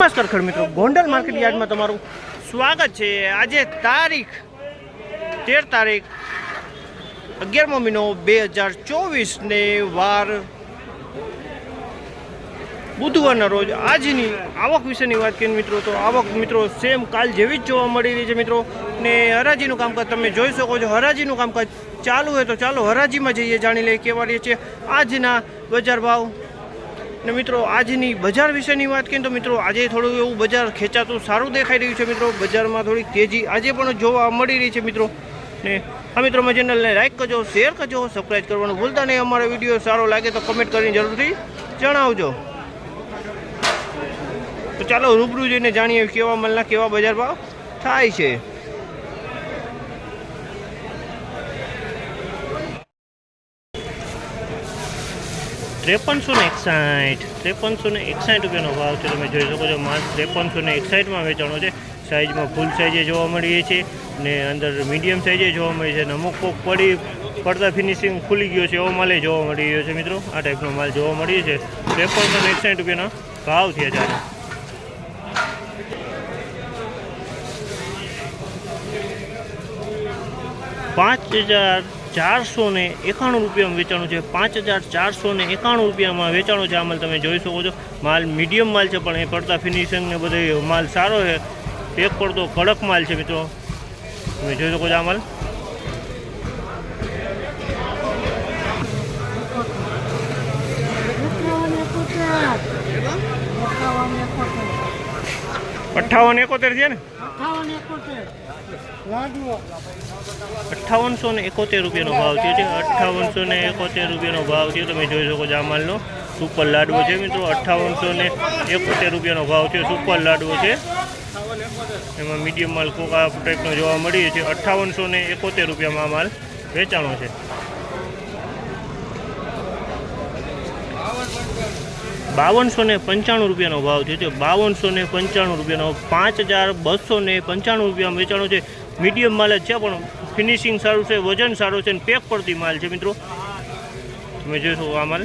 નમસ્કાર ખેડ મિત્રો, ગોંડલ માર્કેટ યાર્ડમાં તમારું સ્વાગત છે. આજે તારીખ તેર તારીખ અગિયારમો મહિનો બે હજાર ચોવીસને વાર બુધવારના રોજ આજની આવક વિશેની વાત કરીએ મિત્રો, તો આવક મિત્રો સેમ કાલ જેવી જ જોવા મળી રહી છે મિત્રો. ને હરાજીનું કામકાજ તમે જોઈ શકો છો. હરાજીનું કામકાજ ચાલુ હોય તો ચાલો હરાજીમાં જઈએ, જાણી લઈએ કેવા રહીએ છીએ આજના બજાર ભાવ ને મિત્રો, આજની બજાર વિશેની વાત કરીએ તો મિત્રો, આજે થોડું એવું બજાર ખેંચાતું સારું દેખાઈ રહ્યું છે મિત્રો. બજારમાં થોડીક તેજી આજે પણ જોવા મળી રહી છે મિત્રો. ને આ મિત્રો, અમારી ચેનલને લાઇક કરજો શેર કરજો સબસ્ક્રાઈબ કરવાનું ભૂલતા નહીં. અમારો વીડિયો સારો લાગે તો કમેન્ટ કરીને જરૂરથી જણાવજો. તો ચાલો, રૂબરૂ જઈને જાણીએ કેવા મલના કેવા બજાર ભાવ થાય છે. ત્રેપનસો ને એકસાઠ. ત્રેપનસો ને એકસાઠ રૂપિયાનો ભાવ છે. તમે જોઈ શકો છો, માલ ત્રેપનસો ને એકસાઠમાં વેચાણો છે. સાઇઝમાં ફૂલ સાઇઝે જોવા મળીએ છે ને અંદર મીડિયમ સાઇઝે જોવા મળે છે અને અમુક પડી, પડતા ફિનિશિંગ ખુલી ગયો છે એવો માલે જોવા મળી રહ્યો છે મિત્રો. આ ટાઈપનો માલ જોવા મળીએ છે ત્રેપનસો ને એકસાઠ રૂપિયાનો ભાવ થયા છે આના. પાંચ હજાર ચારસો ને એકાણું રૂપિયામાં વેચાણું છે. પાંચ હજાર ચારસો ને એકાણું રૂપિયામાં વેચાણું છે. આ માલ તમે જોઈ શકો છો. માલ મીડિયમ માલ છે પણ એ પડતા ફિનિશિંગ ને બધો માલ સારો છે. પેક પડતો કડક માલ છે મિત્રો. તમે જોઈ શકો છો આ માલ. અઠ્ઠાવન એકોતેર છે ને? અઠ્ઠાવનસો ને એકોતેર રૂપિયાનો ભાવ થયો છે. અઠ્ઠાવનસો ને એકોતેર રૂપિયાનો ભાવ થયો. તમે જોઈ શકો છો આ માલનો સુપર લાડવો છે મિત્રો. અઠ્ઠાવનસો ને એકોતેર રૂપિયાનો ભાવ છે સુપર લાડવો છે. એમાં મીડિયમ માલ કોક આ ટાઈપનો જોવા મળીએ છે. અઠ્ઠાવનસો ને એકોતેર રૂપિયામાં માલ વેચાણો છે. બાવનસો ને પંચાણું રૂપિયાનો ભાવ થયો છે બાવનસો ને પંચાણું રૂપિયાનો પાંચ હજાર બસો ને પંચાણું રૂપિયામાં વેચાણો છે. મીડિયમ માલ જ છે, પણ ફિનિશિંગ સારું છે, વજન સારું છે અને પેક પડતી માલ છે મિત્રો. તમે જોશો આ માલ.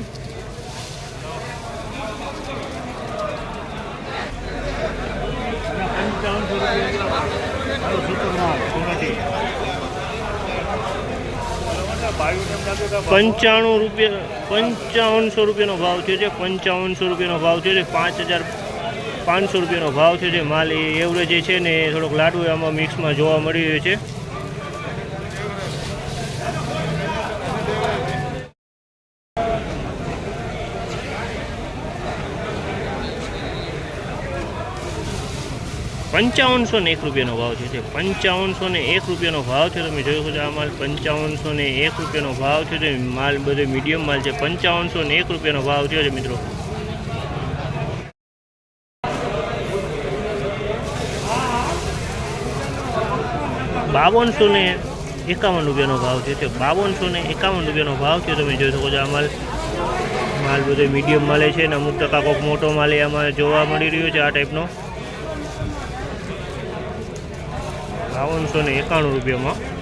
પંચાણું રૂપિયા, પંચાવનસો રૂપિયાનો ભાવ થયો છે, પંચાવનસો રૂપિયાનો ભાવ થયો છે, પાંચ હજાર પાંચસો રૂપિયાનો ભાવ થયો છે, માલ એ એવરેજ છે ને થોડોક લાડુ આમાં મિક્સમાં જોવા મળી રહ્યો છે. પંચાવનસો ને એક રૂપિયાનો ભાવ છે છે પંચાવનસો ને એક રૂપિયાનો ભાવ છે, તમે જોઈ શકો છો આ માલ પંચાવનસો ને એક રૂપિયાનો ભાવ છે માલ બધો મીડિયમ માલ છે, પંચાવનસો ને એક રૂપિયાનો ભાવ થયો છે મિત્રો. બાવનસો ને એકાવન રૂપિયાનો ભાવ છે બાવનસો ને એકાવન રૂપિયાનો ભાવ છે, તમે જોઈ શકો છો આ માલ. માલ બધો મીડિયમ માલે છે અને અમુક ટકા કોક મોટો માલ એ આમાં જોવા મળી રહ્યો છે આ ટાઈપનો બાવનસો ને એકાણું રૂપિયામાં.